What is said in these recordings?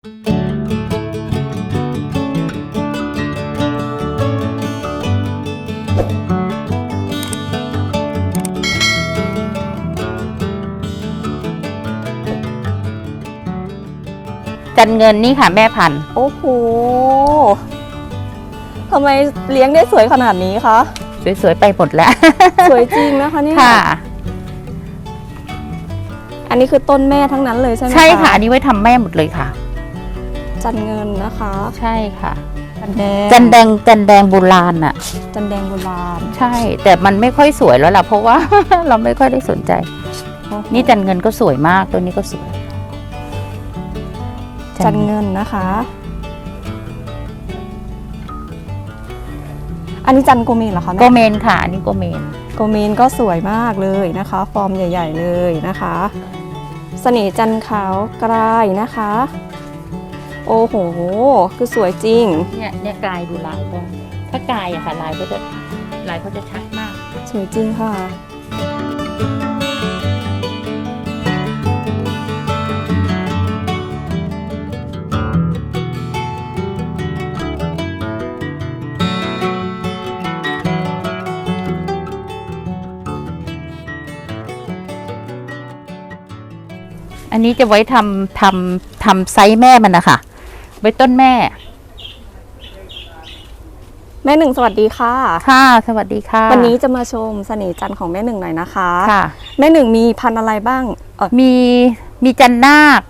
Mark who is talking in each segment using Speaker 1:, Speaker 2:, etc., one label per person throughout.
Speaker 1: จันเงินนี่ค่ะแม่พันธุ์
Speaker 2: โอ้โหทำไมเลี้ยงได้สวยขนาดนี้คะ
Speaker 1: สวยๆไปหมดแล้ว
Speaker 2: สวยจริงนะคะเนี่ย
Speaker 1: ค่ะ
Speaker 2: อันนี้คือต้นแม่ทั้งนั้นเลยใช่ไหม
Speaker 1: ใช่ค่ะอันนี้ไว้ทำแม่หมดเลยค่ะ
Speaker 2: จันเงินนะคะ
Speaker 1: ใช่ค่ะ
Speaker 2: จันแดง
Speaker 1: จันแดงจันแดงโบราณน่ะ
Speaker 2: จันแดงโบราณ
Speaker 1: ใช่ แต่มันไม่ค่อยสวยแล้วล่ะเพราะว่า เราไม่ค่อยได้สนใจ นี่จันเงินก็สวยมากตัวนี้ก็สวย
Speaker 2: จันเงินนะคะ อันนี้จันโกเมนเหรอคะ
Speaker 1: โก
Speaker 2: แม่
Speaker 1: เมนค่ะ อันนี้โกเมน
Speaker 2: โกเมนก็สวยมากเลยนะคะ ฟอร์มใหญ่ ๆ เลยนะคะ เสน่ห์จันขาวกลายนะคะ โอ้โห คือสวยจริง
Speaker 1: เนี่ยเนี่ยกลายดูลายก็ถ้ากลายอะค่ะลายก็จะลายเขาจะชัดมาก
Speaker 2: สวยจริงค่ะ
Speaker 1: อันนี้จะไว้ทำทำทำไซส์แม่มันนะคะ ไว้ต้นแม่
Speaker 2: แม่หนึ่งสวัสดีค่ะ
Speaker 1: ค่ะ สวัสดีค่ะ
Speaker 2: วันนี้จะมาชมเสน่ห์จันทร์ของแม่หนึ่งหน่อยนะคะ
Speaker 1: ค่ะ
Speaker 2: แม่หนึ่งมีพันธุ์อะไรบ้างเออ
Speaker 1: มีมีจันนาค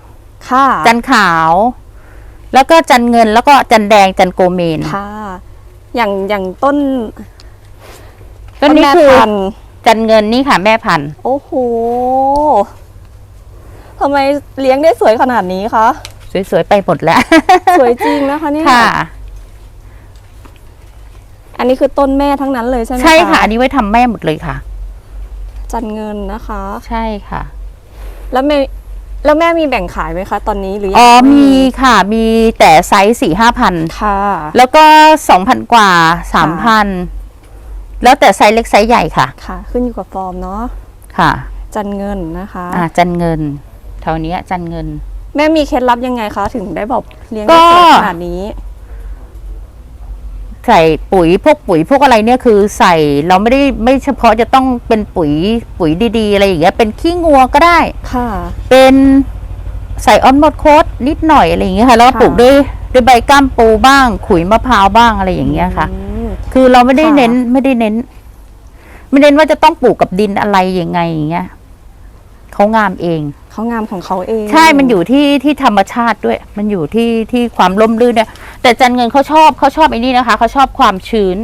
Speaker 2: ค่ะ
Speaker 1: จันขาว แล้วก็จันเงินแล้วก็จันแดงจันโกเมน
Speaker 2: ค่ะ อย่างอย่างต้น
Speaker 1: ต้นนี้
Speaker 2: แม่
Speaker 1: คือ
Speaker 2: พันธุ์
Speaker 1: จันเงินนี่ค่ะ แม่พันธุ์
Speaker 2: โอ้โหทำไมเลี้ยงได้สวยขนาดนี้คะ
Speaker 1: สวยๆไปหมดแล้ว
Speaker 2: สวยจริงนะคะเนี่ย
Speaker 1: ค่ะ
Speaker 2: อันนี้คือต้นแม่ทั้งนั้นเลยใช่ไหม
Speaker 1: ใช่ค่ะ อันนี้ไว้ทำแม่หมดเลยค่ะ
Speaker 2: จันเงินนะคะ
Speaker 1: ใช่ค่ะ
Speaker 2: แล้วแม่แล้วแม่มีแบ่งขายไหมคะ ตอนนี้หรือยัง
Speaker 1: อ๋อ
Speaker 2: ไมี
Speaker 1: ค่ะ มีแต่ไซส์สี่ห้าพัน
Speaker 2: ค่ะ
Speaker 1: แล้วก็สองพันกว่าสามพันแล้วแต่ไซส์เล็กไซส์ใหญ่ค่ะ
Speaker 2: ค่ะ ขึ้นอยู่กับฟอร์มเนาะ
Speaker 1: ค่ะ
Speaker 2: จันเงินนะคะ
Speaker 1: อ่าจันเงินเท่านี้จันเงิน
Speaker 2: แม่มีเคล็ดลับยังไงคะ ถึงได้แบบเลี้ยง
Speaker 1: ก็
Speaker 2: ได้สวยขนาดนี้
Speaker 1: ใส่ปุ๋ยพวกปุ๋ยพวกอะไรเนี่ยคือใส่เราไม่ได้ไม่เฉพาะจะต้องเป็นปุ๋ยปุ๋ยดีๆ อะไรอย่างเงี้ยเป็นขี้งัวก็ได้
Speaker 2: ค่ะ
Speaker 1: เป็นใส่ออนมอดโคสนิดหน่อยอะไรอย่างเงี้ยค่ะแล้วก็
Speaker 2: ค่ะ
Speaker 1: ปลูกด้วยด้วยใบก้ามปูบ้าง ขุยมะพร้าวบ้างอะไรอย่างเงี้ยค่ะ
Speaker 2: อืม
Speaker 1: คือเราไม่ได้
Speaker 2: ค่ะ
Speaker 1: เน้นไม่ได้เน้น ไม่เน้นว่าจะต้องปลูกกับดินอะไรยังไงอย่างเงี้ยเขางามเอง
Speaker 2: เขางามของเขาเอง
Speaker 1: ใช่ มันอยู่ที่ที่ธรรมชาติด้วย มันอยู่ที่ที่ความร่มรื่นเนี่ย แต่จันเงินเขาชอบเขาชอบไอ้นี่นะคะ เขาชอบความชื้น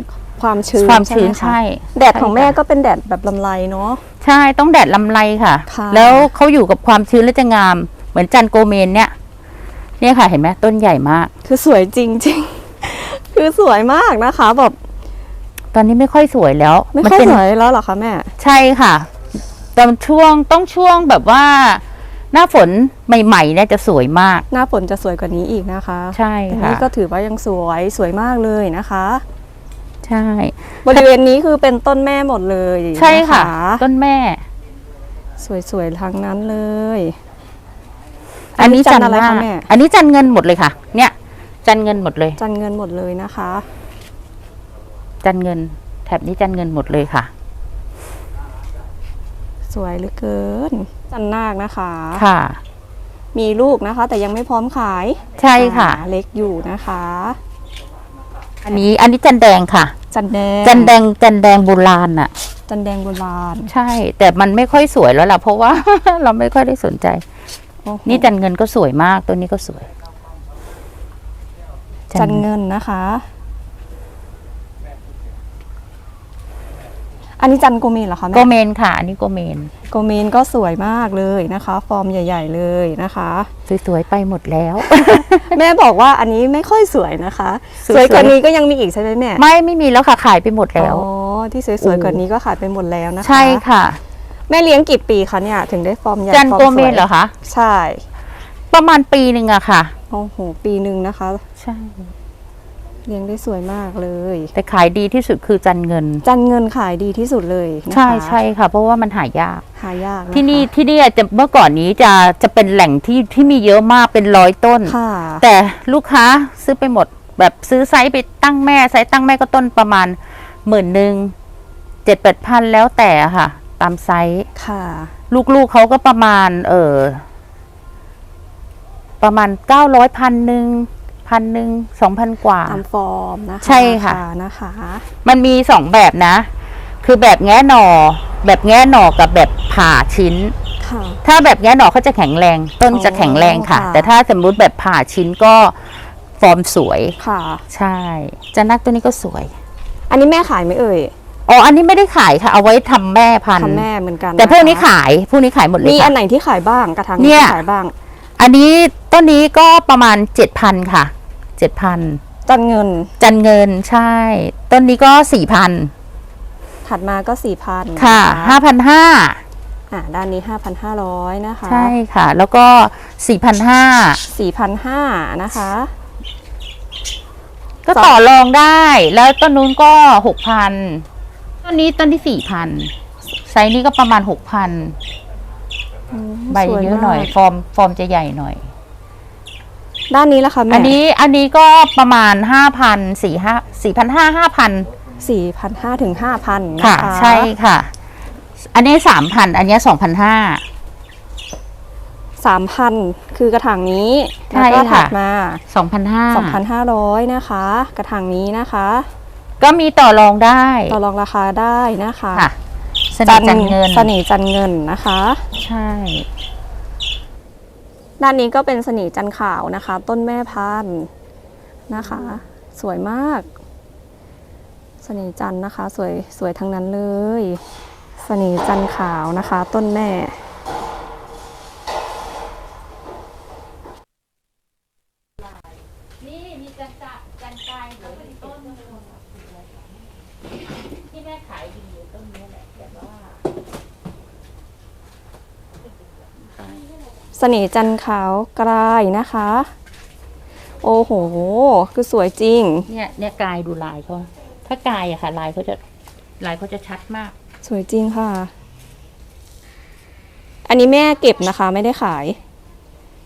Speaker 2: ความชื้น
Speaker 1: ความชื้น
Speaker 2: ไหคะ
Speaker 1: ใช่
Speaker 2: แดดของแม่
Speaker 1: ใช่ค่ะ
Speaker 2: ก็เป็นแดดแบบลำไรเนาะ
Speaker 1: ใช่ ต้องแดดลำไรค่ะ
Speaker 2: ค่ะ
Speaker 1: แล้วเขาอยู่กับความชื้นแล้วจะงาม เหมือนจันโกเมนเนี่ย เนี่ยค่ะ เห็นไหมต้นใหญ่มาก
Speaker 2: คือสวยจริงจริงๆคือสวยมากนะคะแบบ
Speaker 1: ตอนนี้ไม่ค่อยสวยแล้ว
Speaker 2: ไม่
Speaker 1: น
Speaker 2: ค่อย
Speaker 1: เป็น
Speaker 2: สวยแล้วเหรอคะแม่
Speaker 1: ใช่ค่ะตอนช่วงต้องช่วงแบบว่า หน้าฝนใหม่ๆเนี่ยจะสวยมาก
Speaker 2: หน้าฝนจะสวยกว่านี้อีกนะคะ
Speaker 1: ใช่
Speaker 2: อัน
Speaker 1: ค่ะ
Speaker 2: นี้ก็ถือว่ายังสวยสวยมากเลยนะคะ
Speaker 1: ใช่
Speaker 2: บริเวณนี้คือเป็นต้นแม่หมดเลย
Speaker 1: ใช่ค่ะ
Speaker 2: น
Speaker 1: ต้นแม่
Speaker 2: สวยๆทั้งนั้นเลย
Speaker 1: อันนี้จัน
Speaker 2: อะไร
Speaker 1: หน้า
Speaker 2: คะแม่
Speaker 1: อันนี้จันเงินหมดเลยค่ะ เนี่ย จันเงินหมดเลย
Speaker 2: จันเงินหมดเลยนะคะ
Speaker 1: จันเงิน แถบนี้จันเงินหมดเลยค่ะ
Speaker 2: สวยเหลือเกิน จันนาคนะคะ
Speaker 1: ค่ะ
Speaker 2: มีลูกนะคะ แต่ยังไม่พร้อมขาย
Speaker 1: ใช่ค่ะ
Speaker 2: อ่าเล็กอยู่นะคะ
Speaker 1: อันนี้อันนี้จันแดงค่ะ
Speaker 2: จันแดง
Speaker 1: จันแดงจันแดงโบราณน่ะ
Speaker 2: จันแดงโบราณ
Speaker 1: ใช่ แต่มันไม่ค่อยสวยแล้วล่ะเพราะว่า เราไม่ค่อยได้สนใจ
Speaker 2: โอ้โห
Speaker 1: นี่จันเงินก็สวยมากตัวนี้ก็สวย
Speaker 2: จันเงินนะคะ อันนี้จันโกเมนเหรอคะ
Speaker 1: โก
Speaker 2: แม่
Speaker 1: เมนค่ะ อันนี้โกเมน
Speaker 2: โกเมนก็สวยมากเลยนะคะ ฟอร์มใหญ่ ๆ เลยนะคะ
Speaker 1: สวยๆไปหมดแล้ว
Speaker 2: แม่บอกว่าอันนี้ไม่ค่อยสวยนะคะ
Speaker 1: สวยๆ
Speaker 2: สวย กว่านี้ก็ยังมีอีกใช่ไหมแม่
Speaker 1: ไม่ไม่มีแล้วค่ะขายไปหมดแล้ว
Speaker 2: อ๋อที่สวยๆกว่านี้ก็ขายไปหมดแล้วนะคะ
Speaker 1: ใช่ค่ะ
Speaker 2: แม่เลี้ยงกี่ปีคะเนี่ยถึงได้ฟอร์มใหญ่
Speaker 1: จัน
Speaker 2: ฟอร์
Speaker 1: โก
Speaker 2: ส
Speaker 1: เม
Speaker 2: วย
Speaker 1: นเหรอคะ
Speaker 2: ใช่
Speaker 1: ประมาณปีหนึ่งอะค่ะ
Speaker 2: โอ้โหปีหนึ่งนะคะ
Speaker 1: ใช่
Speaker 2: เลี้ยงได้สวยมากเลย
Speaker 1: แต่ขายดีที่สุดคือจันเงิน
Speaker 2: จันเงินขายดีที่สุดเลยนะคะ
Speaker 1: ใช่ใช่ค่ะ เพราะว่ามันหายาก
Speaker 2: หายากะคะ
Speaker 1: ที่นี่ที่นี่จะเมื่อก่อนนี้จะจะเป็นแหล่งที่ที่มีเยอะมากเป็นร้อยต้น
Speaker 2: ค่ะ
Speaker 1: แต่ลูกค้าซื้อไปหมด แบบซื้อไซส์ไปตั้งแม่ไซส์ตั้งแม่ก็ต้นประมาณหมื่นหนึ่งเจ็ดแปดพันแล้วแต่ค่ะ ตามไซส์
Speaker 2: ค่ะ
Speaker 1: ลูกๆเขาก็ประมาณ เออประมาณเก้าร้อยพันหนึ่ง พันหนึ่งสองพันกว่า
Speaker 2: ตามฟอร์มนะคะ
Speaker 1: ใช่ค่ะ
Speaker 2: ราานะคะ
Speaker 1: มันมีสองแบบนะ คือแบบแง่หน่อแบบแง่หน่อกับแบบผ่าชิ้น
Speaker 2: ค่ะ
Speaker 1: ถ้าแบบแง่หน่อเขาจะแข็งแรง ต้นจะแข็งแรงค่ะ
Speaker 2: ค่ะ
Speaker 1: แต่ถ้าสมมุติแบบผ่าชิ้นก็ฟอร์มสวย
Speaker 2: ค่ะ
Speaker 1: ใช่จันนักตัวนี้ก็สวย
Speaker 2: อันนี้แม่ขายไหมเอ่ย
Speaker 1: อ๋อ อันนี้ไม่ได้ขายค่ะ เอาไว้ทำแม่พันธุ์
Speaker 2: ทำแม่เหมือนกัน
Speaker 1: แต่พวกนี้ะ
Speaker 2: คะ
Speaker 1: ขาย พวกนี้ขายหมดเลย
Speaker 2: มีอั
Speaker 1: ค่ะ
Speaker 2: นไหนที่ขายบ้างกระถาง
Speaker 1: เนี่
Speaker 2: ที่
Speaker 1: ย
Speaker 2: ขายบ้าง
Speaker 1: อันนี้ ต้นนี้ก็ประมาณเจ็ดพันค่ะเจ็ดพัน
Speaker 2: จันเงิน
Speaker 1: จันเงินใช่ ต้นนี้ก็สี่พัน
Speaker 2: ถัดมาก็สี่พัน
Speaker 1: ค่ะห้าพันห้า
Speaker 2: อ่าด้านนี้ห้าพันห้าร้อยนะคะ
Speaker 1: ใช่ค่ะ แล้วก็สี่พันห้า
Speaker 2: สี่พันห้านะคะ
Speaker 1: ก็ต่อรองได้แล้วต้นนู้นก็หกพันต้นนี้ต้นที่สี่พันไซส์นี้ก็ประมาณหกพัน
Speaker 2: อืม
Speaker 1: ใบ
Speaker 2: สว
Speaker 1: เยอะหน่อย
Speaker 2: มาก
Speaker 1: ฟอร์มฟอร์มจะใหญ่หน่อย
Speaker 2: ด้านนี้ละคะแม่
Speaker 1: อันนี้อันนี้ก็ประมาณห้าพันสี่ห้าสี่พันห้าห้าพัน
Speaker 2: สี่พันห้าถึงห้าพันนะ
Speaker 1: ค่ะ
Speaker 2: คะ
Speaker 1: ใช่ค่ะ อันนี้สามพันอันนี้สองพันห้า
Speaker 2: สามพันคือกระถางนี้
Speaker 1: ใช่
Speaker 2: แล้วก็
Speaker 1: ค่ะ
Speaker 2: ถัดมา
Speaker 1: สองพันห้า
Speaker 2: สองพันห้าร้อยนะคะ กระถางนี้นะคะ
Speaker 1: ก็มีต่อรองได้
Speaker 2: ต่อรองราคาได้นะคะ
Speaker 1: ค่ะเสน่ห์จันเงิน
Speaker 2: เสน่ห์จันเงินนะคะ
Speaker 1: ใช่
Speaker 2: ด้านนี้ก็เป็นสนีจันขาวนะคะ ต้นแม่พันธุ์นะคะ สวยมาก สนีจันนะคะ สวยสวยทั้งนั้นเลย สนีจันขาวนะคะ ต้นแม่
Speaker 1: นี่มีจันกะจันกายเหลือต้นที่แม่ขายดีต้นนี้แหละแต่ว่า
Speaker 2: เสน่ห์จันขาวกลายนะคะ โอ้โห คือสวยจริง
Speaker 1: เนี่ยเนี่ยกายดูลายเขาถ้ากายอะค่ะ ลายเขาจะลายเขาจะชัดมาก
Speaker 2: สวยจริงค่ะ อันนี้แม่เก็บนะคะ ไม่ได้ขาย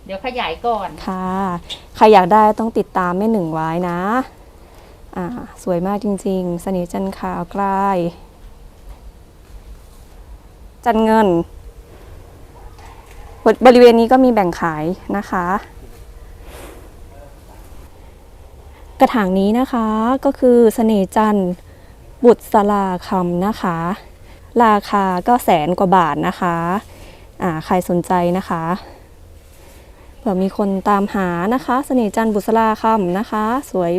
Speaker 1: เดี๋ยวขยายก่อน
Speaker 2: ค่ะ ใครอยากได้ต้องติดตามแม่หนึ่งไว้นะ อ่า สวยมากจริงๆเสน่ห์จันขาวกลาย จันเงิน บริเวณนี้ก็มีแบ่งขายนะคะ กระถางนี้นะคะก็คือเสน่จันบุตรสลาคำนะคะ ราคาก็แสนกว่าบาทนะคะอ่าใครสนใจนะคะเผื่อมีคนตามหานะคะเสน่จันบุษราคำนะคะ สวย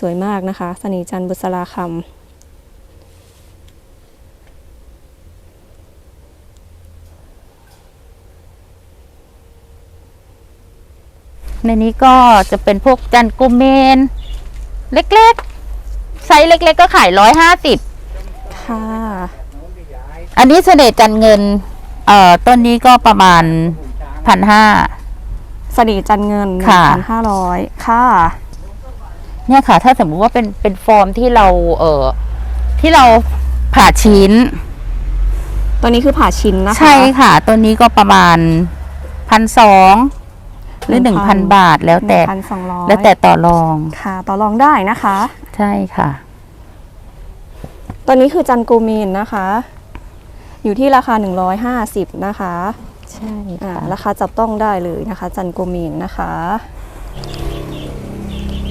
Speaker 2: สวยมากนะคะเสน่จันบุษราคำ
Speaker 1: ในนี้ก็จะเป็นพวกจันกุเมน เล็กๆ ไซส์เล็ก ๆ ก็ขายร้อยห้าสิบ
Speaker 2: ค่ะ
Speaker 1: อันนี้เสน่ห์จันเงิน เอ่อต้นนี้ก็ประมาณพันห้า
Speaker 2: เสน่ห์จันทร์เงิน
Speaker 1: ค่ะ
Speaker 2: พันห้าร้อยค่ะ
Speaker 1: เนี่ยค่ะ ถ้าสมมุติว่าเป็นเป็นฟอร์มที่เรา เอ่อที่เราผ่าชิ้น
Speaker 2: ตัวนี้คือผ่าชิ้นนะคะ
Speaker 1: ใช่ค่ะต้นนี้ก็ประมาณพันสอง หรือหนึ่งพันบาทแล้วแต่
Speaker 2: พันสองร้อย
Speaker 1: แล้วแต่ต่อรอง
Speaker 2: ค่ะ ต่อรองได้นะคะ
Speaker 1: ใช่ค่ะ
Speaker 2: ตัวนี้คือจันกูเมนนะคะ อยู่ที่ราคา150นะคะ
Speaker 1: ใช่
Speaker 2: อ่า
Speaker 1: ค่ะ
Speaker 2: ราคาจับต้องได้เลยนะคะ จันกูเมนนะคะ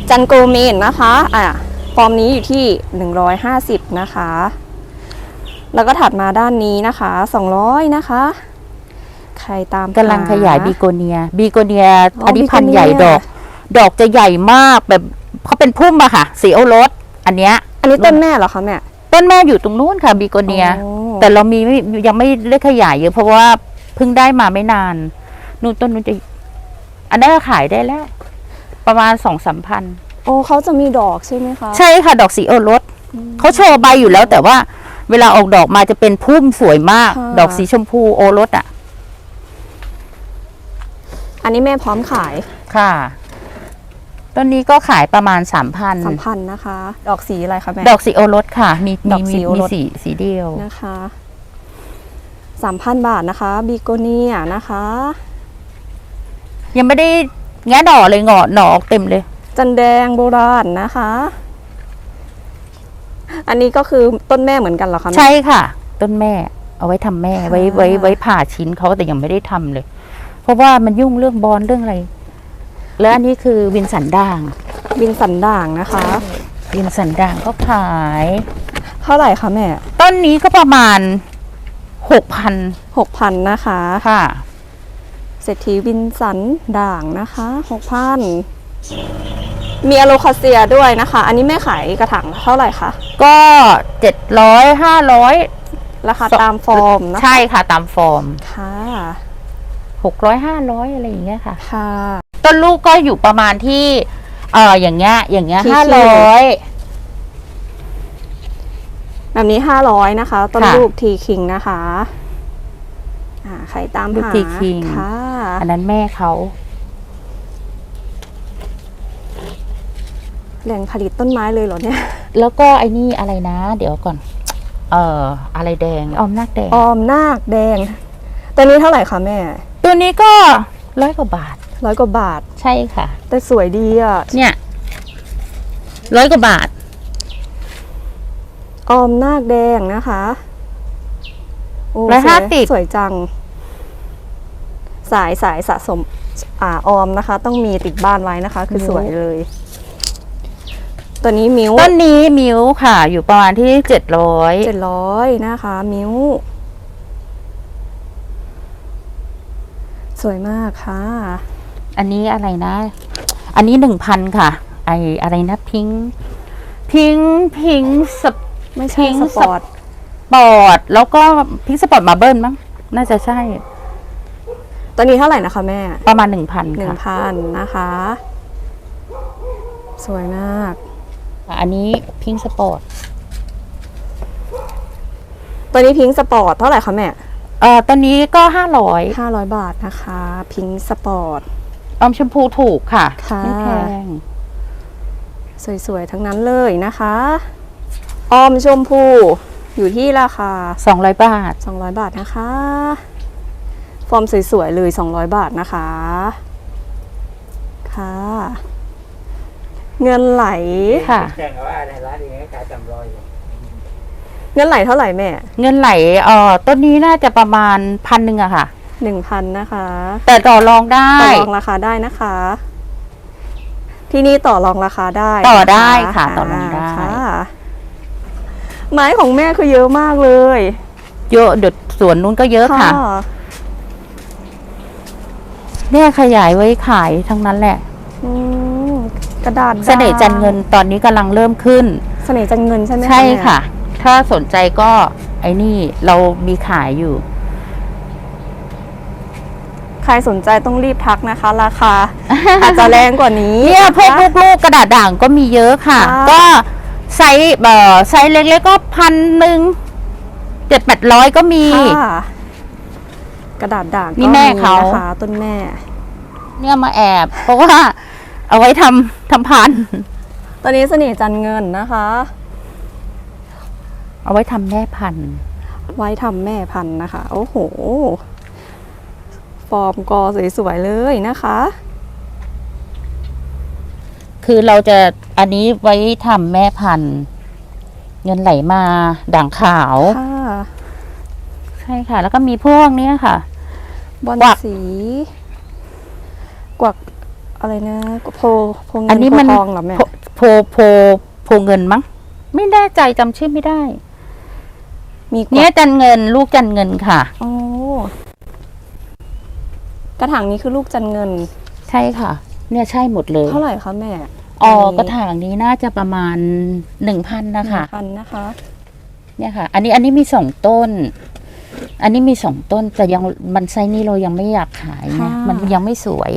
Speaker 2: จันกูเมนนะคะอ่าฟอร์มนี้อยู่ที่150นะคะ แล้วก็ถัดมาด้านนี้นะคะ200นะคะ ใครตาม
Speaker 1: กำลัง
Speaker 2: ห
Speaker 1: ขยายบีโกเนียบีโกเนีย
Speaker 2: อ๋อ
Speaker 1: อันนี้พันธุ์ใหญ่
Speaker 2: บีโกเนี
Speaker 1: ด
Speaker 2: ย
Speaker 1: อก ดอกจะใหญ่มากแบบเขาเป็นพุ่มอะค่ะ สีโอรสอันเนี้ย
Speaker 2: อันนี้ต้นแม่เหรอคะแม่
Speaker 1: ต้นแม่อยู่ตรงนู้นค่ะบีโกเนีย
Speaker 2: โอ้
Speaker 1: แต่เรามีไม่ยังไม่ได้ขยายเยอะเพราะว่าเพิ่งได้มาไม่นาน นู่นต้นนู้นจะ อันนั้นก็ขายได้แล้ว ประมาณสองสามพัน
Speaker 2: โอ้เขาจะมีดอกใช่ไหมคะ
Speaker 1: ใช่ค่ะ ดอกสีโอรสเขาโชว์ใบอยู่แล้วแต่ว่าเวลาออกดอกมาจะเป็นพุ่มสวยมาก
Speaker 2: ค่ะ
Speaker 1: ดอกสีชมพูโอรสอะ
Speaker 2: อันนี้แม่พร้อมขาย
Speaker 1: ค่ะ ต้นนี้ก็ขายประมาณสามพัน
Speaker 2: สามพันนะคะ ดอกสีอะไรคะแม่
Speaker 1: ดอกสีโอรสค่ะ มี
Speaker 2: ด
Speaker 1: มี
Speaker 2: อกสี
Speaker 1: มี
Speaker 2: โอ
Speaker 1: มี
Speaker 2: รส
Speaker 1: สีสีเดียว
Speaker 2: นะคะสามพันบาทนะคะบิโกเนียนะคะ
Speaker 1: ยังไม่ได้แงะดอกเลยเงาะหน่อออกเต็มเลย
Speaker 2: จันแดงโบราณนะคะ อันนี้ก็คือต้นแม่เหมือนกันเหรอคะแม่
Speaker 1: ใช่ค่ะ ต้นแม่ เอาไว้ทำแม่
Speaker 2: ค่ะ
Speaker 1: ไว้ไว้ไว้ผ่าชิ้นเขาแต่ยังไม่ได้ทำเลย เพราะว่ามันยุ่งเรื่องบอลเรื่องอะไร แล้วอันนี้คือวินสันด่าง
Speaker 2: บินสันด่างนะคะ
Speaker 1: วินสันด่างก็ขาย
Speaker 2: เท่าไหร่คะแม่
Speaker 1: ต้นนี้ก็ประมาณหกพัน
Speaker 2: หกพันนะคะ
Speaker 1: ค่ะ
Speaker 2: เศรษฐีวินสันด่างนะคะหกพันมีอะโลคาเซียด้วยนะคะ อันนี้แม่ขายกระถางเท่าไหร่คะ
Speaker 1: ก็เจ็ดร้อยห้าร้อย
Speaker 2: ราคา
Speaker 1: ส
Speaker 2: ตามฟอร์มนะคะ
Speaker 1: ใช่ค่ะตามฟอร์ม
Speaker 2: ค่ะ
Speaker 1: หกร้อยห้าร้อยอะไรอย่างเงี้ยค่ะ
Speaker 2: ค่ะ
Speaker 1: ต้นลูกก็อยู่ประมาณที่ เอออย่างเงี้ย อย่างเงี้ย
Speaker 2: ที่
Speaker 1: ห้า
Speaker 2: คิ
Speaker 1: ร้
Speaker 2: ว
Speaker 1: อย
Speaker 2: แบบนี้ห้าร้อยนะคะต้น
Speaker 1: ค่ะ
Speaker 2: ลูกทีคิงนะคะอ่าใครตาม
Speaker 1: ลูก
Speaker 2: หา
Speaker 1: ทีคิง
Speaker 2: ค่ะ
Speaker 1: อันนั้นแม่เขา
Speaker 2: แหล่งผลิตต้นไม้เลยเหรอเนี่ย
Speaker 1: แล้วก็ไอ้นี่อะไรนะ เดี๋ยวก่อน เอ่ออะไรแดงออมนาคแดง
Speaker 2: ออมนาคแดง ตัวนี้เท่าไหร่คะแม่
Speaker 1: ตัวนี้ก็ร้อยกว่าบาท
Speaker 2: ร้อยกว่าบาท
Speaker 1: ใช่ค่ะ
Speaker 2: แต่สวยดีอะ
Speaker 1: เนี่ยร้อยกว่าบาท
Speaker 2: ออมนาคแดงนะคะโร้
Speaker 1: อยห้าสิบ
Speaker 2: สวยจัง สายสายสะสมอ่าออมนะคะ ต้องมีติดบ้านไว้นะคะ คือสวยเลย ตัวนี้มิ้ว
Speaker 1: ต้นนี้มิวค่ะ อยู่ประมาณที่เจ็ดร้อย
Speaker 2: เจ็ดร้อยนะคะ มิ้ว สวยมากค่ะ
Speaker 1: อันนี้อะไรนะ อันนี้หนึ่งพันค่ะ ไออะไรนะพิงพิงพิงส
Speaker 2: ไม่ใช่
Speaker 1: พิง
Speaker 2: ส
Speaker 1: ส
Speaker 2: ปอร์ต
Speaker 1: ปอร์ตแล้วก็พิงสปอร์ตมาเบิลมั้งน่าจะใช่
Speaker 2: ตัวนี้เท่าไหร่นะคะแม่
Speaker 1: ประมาณหนึ่งพัน
Speaker 2: หนึ่ง
Speaker 1: ค่ะ
Speaker 2: พันนะคะ สวยมาก
Speaker 1: อันนี้พิงสปอร์ต
Speaker 2: ตัวนี้พิงค์สปอร์ตเท่าไหร่คะแม่
Speaker 1: เอ่อต้นนี้ก็ห้าร้อย
Speaker 2: ห้าร้อยบาทนะคะ พิงค์สปอร์ต
Speaker 1: ออมชมพูถูกค่ะ
Speaker 2: ค่ะ
Speaker 1: ไม่แพง
Speaker 2: สวยๆ ทั้งนั้นเลยนะคะ ออมชมพูอยู่ที่ราคา
Speaker 1: สองร้อยบาท
Speaker 2: 200 บาทนะคะ ฟอร์มสวยๆ เลย 200 บาทนะคะ ค่ะ เงินไหล
Speaker 1: ค่ะ
Speaker 3: แจ้งว่าในร้านเองขายจำรอยอยู่
Speaker 2: เงินไหลเท่าไหร่แม่
Speaker 1: เงินไหลเอ่อต้นนี้น่าจะประมาณพันหนึ่งอะค่ะ
Speaker 2: 1,000นะคะ
Speaker 1: แต่ต่อรองได้
Speaker 2: ต่อรองราคาได้นะคะ ที่นี่ต่อรองราคาได้
Speaker 1: ต่อได้
Speaker 2: น
Speaker 1: ค่ะต่อรองได้
Speaker 2: ค่ะไม้ของแม่คือเยอะมากเลย
Speaker 1: เยอะเดี๋ยวสวนนู้นก็เยอะค่ะเนี่ยขยายไว้ขายทั้งนั้นแหละ
Speaker 2: อืมกระดาษ
Speaker 1: เสน่ห์จันเงินตอนนี้กำลังเริ่มขึ้น
Speaker 2: เสน่ห์จันเงินใช่ไหม
Speaker 1: ใช่
Speaker 2: แม่
Speaker 1: ค่ะ ถ้าสนใจก็ไอ้นี่เรามีขายอยู่
Speaker 2: ใครสนใจต้องรีบทักนะคะ ราคา อาจจะแรงกว่านี้
Speaker 1: เนี่ยพวก
Speaker 2: นะคะ
Speaker 1: ลูกๆกระดาษด่างก็มีเยอะค่ะ
Speaker 2: ค่ะ
Speaker 1: ก็ไซส์เอ่อไซส์เล็กๆก็พันหนึ่งเจ็ดแปดร้อยก็มี
Speaker 2: ค่ะกระดาษด่างก็
Speaker 1: นี่แม่เขา
Speaker 2: นะคะต้นแม่
Speaker 1: เนี่ยมาแอบ เพราะว่าเอาไว้ทำทำพันธุ์
Speaker 2: ตอนนี้เสน่ห์จันเงินนะคะ
Speaker 1: เอาไว้ทำแม่พันธุ์
Speaker 2: ไว้ทำแม่พันธุ์นะคะ โอ้โห ฟอร์มกอสวยๆเลยนะคะ
Speaker 1: คือเราจะอันนี้ไว้ทำแม่พันธุ์ เงินไหลมาด่างขาว
Speaker 2: ค่ะ
Speaker 1: ใช่ค่ะ แล้วก็มีพวกเนี้ยค่ะ
Speaker 2: บอล
Speaker 1: กวัก
Speaker 2: สี กวักอะไรนะโพโพเงิ
Speaker 1: อั
Speaker 2: น
Speaker 1: นนี้
Speaker 2: โพ
Speaker 1: มัน
Speaker 2: ทองเหรอแม่
Speaker 1: โพโพโพโพเงินมั้งไม่แน่ใจจำชื่อไม่ได้
Speaker 2: มีก
Speaker 1: เนี้
Speaker 2: วั
Speaker 1: ย
Speaker 2: ก
Speaker 1: จันเงินลูกจันเงินค่ะ
Speaker 2: โอ้กระถางนี้คือลูกจันเงิน
Speaker 1: ใช่ค่ะ เนี่ยใช่หมดเลย
Speaker 2: เท่าไหร่คะแม่
Speaker 1: อ๋อกระถางนี้น่าจะประมาณหนึ่งพันนะคะ
Speaker 2: พันนะคะ
Speaker 1: เนี่ยค่ะ อันนี้อันนี้มีสองต้น อันนี้มีสองต้นแต่ยังมันไซส์นี้เรายังไม่อยากขายไง
Speaker 2: ค่ะ
Speaker 1: มันยังไม่สวย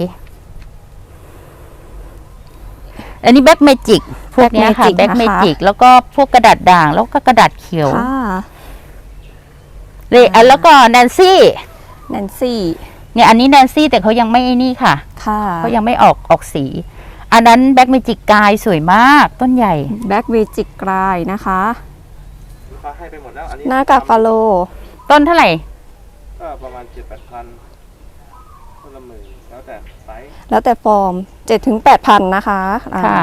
Speaker 1: อันนี้แบ็กเมจิกพวกเนี้ยค่ะ
Speaker 2: Black
Speaker 1: แบ็ก
Speaker 2: Magic
Speaker 1: เม
Speaker 2: นะคะ
Speaker 1: จิกแล้วก็พวกกระดาษด่างแล้วก็กระดาษเขียว
Speaker 2: ค่ะ
Speaker 1: เลยอะแล้วก็แนนซี่
Speaker 2: แนนซี่
Speaker 1: เนี่ยอันนี้แนนซี่แต่เขายังไม่ไอ้นี่ค่ะ
Speaker 2: ค่ะ
Speaker 1: เขายังไม่ออกออกสี อันนั้นแบ็กเมจิกกายสวยมากต้นใหญ่
Speaker 2: แบ็กเวจิกกรายนะคะ
Speaker 4: ลูกค้าให้ไปหมดแล้วอันนี้
Speaker 2: หน้ากากฟาโล
Speaker 1: ต้นเท่าไหร่
Speaker 4: ก็ประมาณเจ็ดแปดพันคนละหมื่นแล้วแต่ไซส์
Speaker 2: แล้วแต่ฟอร์ม7ถึง8,000นะคะอ่า
Speaker 1: ค่ะ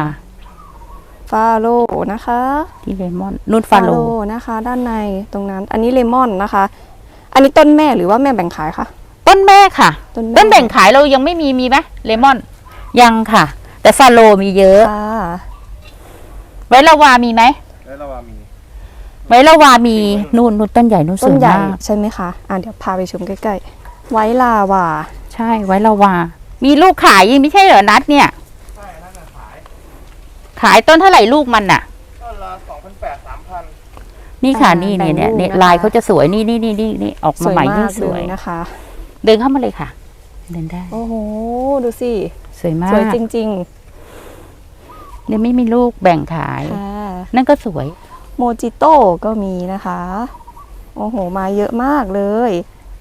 Speaker 2: ฟาโลนะคะ
Speaker 1: ที่เลมอนนูนฟาโล
Speaker 2: นะคะ ด้านในตรงนั้น อันนี้เลมอนนะคะ อันนี้ต้นแม่หรือว่าแม่แบ่งขายคะ
Speaker 1: ต้นแม่ค่ะ
Speaker 2: ต้นแม่
Speaker 1: ต้นแบ่งขายเรายังไม่มีมีไหมเลมอน ยังค่ะ แต่ฟาโลมีเยอะ
Speaker 2: ค่ะ
Speaker 1: ไว้ละวามีไหม
Speaker 4: แล้วเราว่ามี
Speaker 1: ไว้ละวามีนู่นนู่นต้นใหญ่นู่นส
Speaker 2: ต้น
Speaker 1: วย
Speaker 2: ใหญ่
Speaker 1: มาก
Speaker 2: ใช่ไหมคะอะเดี๋ยวพาไปชมใกล้ๆไว้ลาวา
Speaker 1: ใช่ไว้ละวา มีลูกขายยังไม่ใช่เหรอนัดเนี่ย
Speaker 4: ใช่นั่นน่ะขาย
Speaker 1: ขายต้นเท่าไหร่ลูกมันน่ะ
Speaker 4: ก็ละสองพันแปดสามพัน
Speaker 1: นี่ค่ะ
Speaker 2: อ่า
Speaker 1: นี่เนี่ย
Speaker 2: แบ่ง
Speaker 1: เนี่ย
Speaker 2: ลูก
Speaker 1: เนี่ย
Speaker 2: นะคะ
Speaker 1: ลายเขาจะสวยนี่นี่นี่นี่นี่ออก
Speaker 2: ส
Speaker 1: มา
Speaker 2: วย
Speaker 1: ใหม่
Speaker 2: มา
Speaker 1: ยิ่ง
Speaker 2: ก
Speaker 1: ส
Speaker 2: เล
Speaker 1: วย
Speaker 2: ยนะคะ
Speaker 1: เดินเข้ามาเลยค่ะ เดินได้
Speaker 2: โอ้โห ดูสิ
Speaker 1: สวยมา
Speaker 2: สวย
Speaker 1: ก
Speaker 2: จริง
Speaker 1: เนี่ยไม่มีลูกแบ่งขาย
Speaker 2: ๆ ค่ะ
Speaker 1: นั่นก็สวย
Speaker 2: โมจิโต้ก็มีนะคะ โอ้โห มาเยอะมากเลย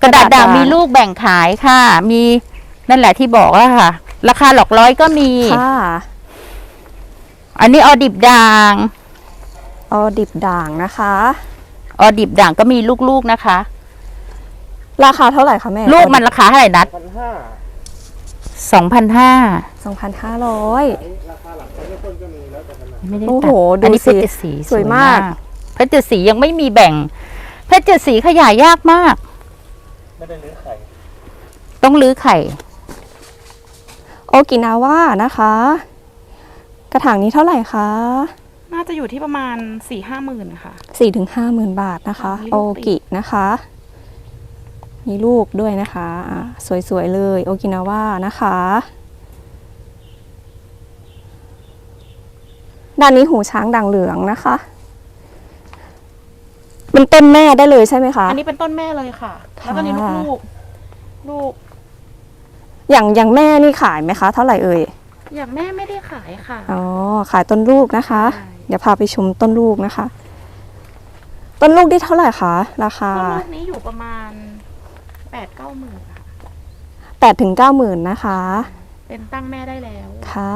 Speaker 1: กระดาษ
Speaker 2: กระดาษ
Speaker 1: ด่าง
Speaker 2: ด่าง
Speaker 1: มีลูกแบ่งขายค่ะ มีนั่นแหละที่บอกอะค่ะ ราคาหลักร้อยก็มี
Speaker 2: ค่ะ
Speaker 1: อันนี้ออดิบด่าง
Speaker 2: ออดิบด่างนะคะ
Speaker 1: ออดิบด่างก็มีลูกๆนะคะ
Speaker 2: ราคาเท่าไหร่คะแม่
Speaker 1: ลูกมันราคาเท่าไหร่นัด
Speaker 4: พันห้า
Speaker 1: สองพันห้า
Speaker 2: 2,500
Speaker 4: ราคาหลังจากเริ่มต้นก็มีแล้วแต่ขนาด
Speaker 1: ไม่ได้
Speaker 2: โอ้
Speaker 1: ตั
Speaker 2: โห
Speaker 1: ดอันนี้
Speaker 2: ดู
Speaker 1: เพ
Speaker 2: สิ
Speaker 1: ชรเจ็ดสี
Speaker 2: สวยมาก
Speaker 1: เพชรเจ็ดสียังไม่มีแบ่ง เพชรเจ็ดสีขยายยากมาก
Speaker 4: ไม่ได้เนื้อไข่
Speaker 1: ต้องลื้อไข่
Speaker 2: โอกินาว่านะคะ กระถางนี้เท่าไหร่คะ
Speaker 5: น่าจะอยู่ที่ประมาณสี่ห้าหมื่นค่ะ
Speaker 2: 4ถึง5หมื่นบาทนะคะ
Speaker 5: มี
Speaker 2: โอ
Speaker 5: ลูกติด
Speaker 2: กินะคะ มีลูกด้วยนะคะอะสวยๆเลยโอกินาว่านะคะ ด้านนี้หูช้างด่างเหลืองนะคะ เป็นต้นแม่ได้เลยใช่ไหมคะ
Speaker 5: อันนี้เป็นต้นแม่เลยค่ะ แล้วก็มี
Speaker 2: ค่ะ
Speaker 5: ลูกลูก ลูก
Speaker 2: อย่างอย่างแม่นี่ขายไหมคะ เท่าไหร่เอ่ย
Speaker 5: อย่างแม่ไม่ได้ขายค่ะ
Speaker 2: อ๋อ ขายต้นลูกนะคะ
Speaker 5: ใช่
Speaker 2: เดี๋ยวพาไปชมต้นลูกนะคะ ต้นลูกได้เท่าไหร่คะ ราคา
Speaker 5: ต้นลูกนี้อยู่ประมาณแปดเก้าหมื่นค่ะ
Speaker 2: 8ถึง9หมื่นนะคะ
Speaker 5: เป็นตั้งแม่ได้แล้ว
Speaker 2: ค่ะ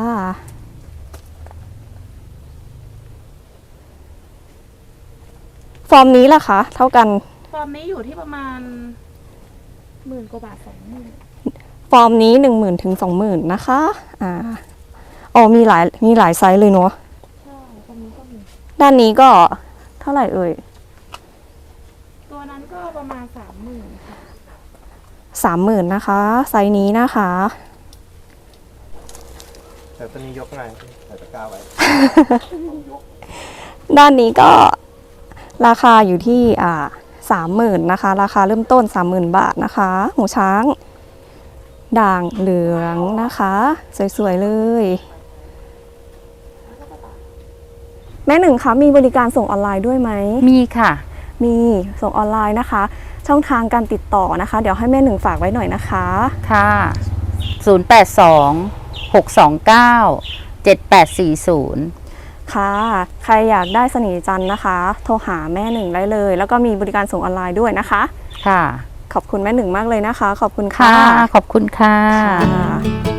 Speaker 2: ฟอร์มนี้ล่ะคะ เท่ากัน
Speaker 5: ฟอร์มนี้อยู่ที่ประมาณหมื่นกว่าบาทสองหมื่น
Speaker 2: ฟอร์มนี้หนึ่งหมื่นถึงสองหมื่นนะคะ อ่าอ๋อมีหลายมีหลายไซส์เลยเนาะ
Speaker 5: ใช่ตรงนี้ก็มี
Speaker 2: ด้านนี้ก็เท่าไหร่เอ่ย
Speaker 5: ตัวนั้นก็ประมาณสามหมื่นค่ะ
Speaker 2: สามหมื่นนะคะ ไซส์นี้นะคะ
Speaker 4: แต่ตัวนี้ยกง่ายใส่ตะกร้าไว้
Speaker 2: ด้านนี้ก็ราคาอยู่ที่อ่าสามหมื่นนะคะ ราคาเริ่มต้นสามหมื่นบาทนะคะ หูช้าง ด่างเหลืองนะคะ สวยๆเลย แม่หนึ่งคะมีบริการส่งออนไลน์ด้วยไหม
Speaker 1: มีค่ะ
Speaker 2: มีส่งออนไลน์นะคะ ช่องทางการติดต่อนะคะ เดี๋ยวให้แม่หนึ่งฝากไว้หน่อยนะคะ
Speaker 1: ค่ะ 0 8 2 6 2 9 7 8 4 0
Speaker 2: ค่ะ ใครอยากได้เสน่ห์จันทร์นะคะ โทรหาแม่หนึ่งได้เลย แล้วก็มีบริการส่งออนไลน์ด้วยนะคะ
Speaker 1: ค่ะ
Speaker 2: ขอบคุณแม่หนึ่งมากเลยนะคะ ขอบคุณ
Speaker 1: ค่ะ
Speaker 2: ค่ะ
Speaker 1: ขอบคุณค่ะ
Speaker 2: ค่ะ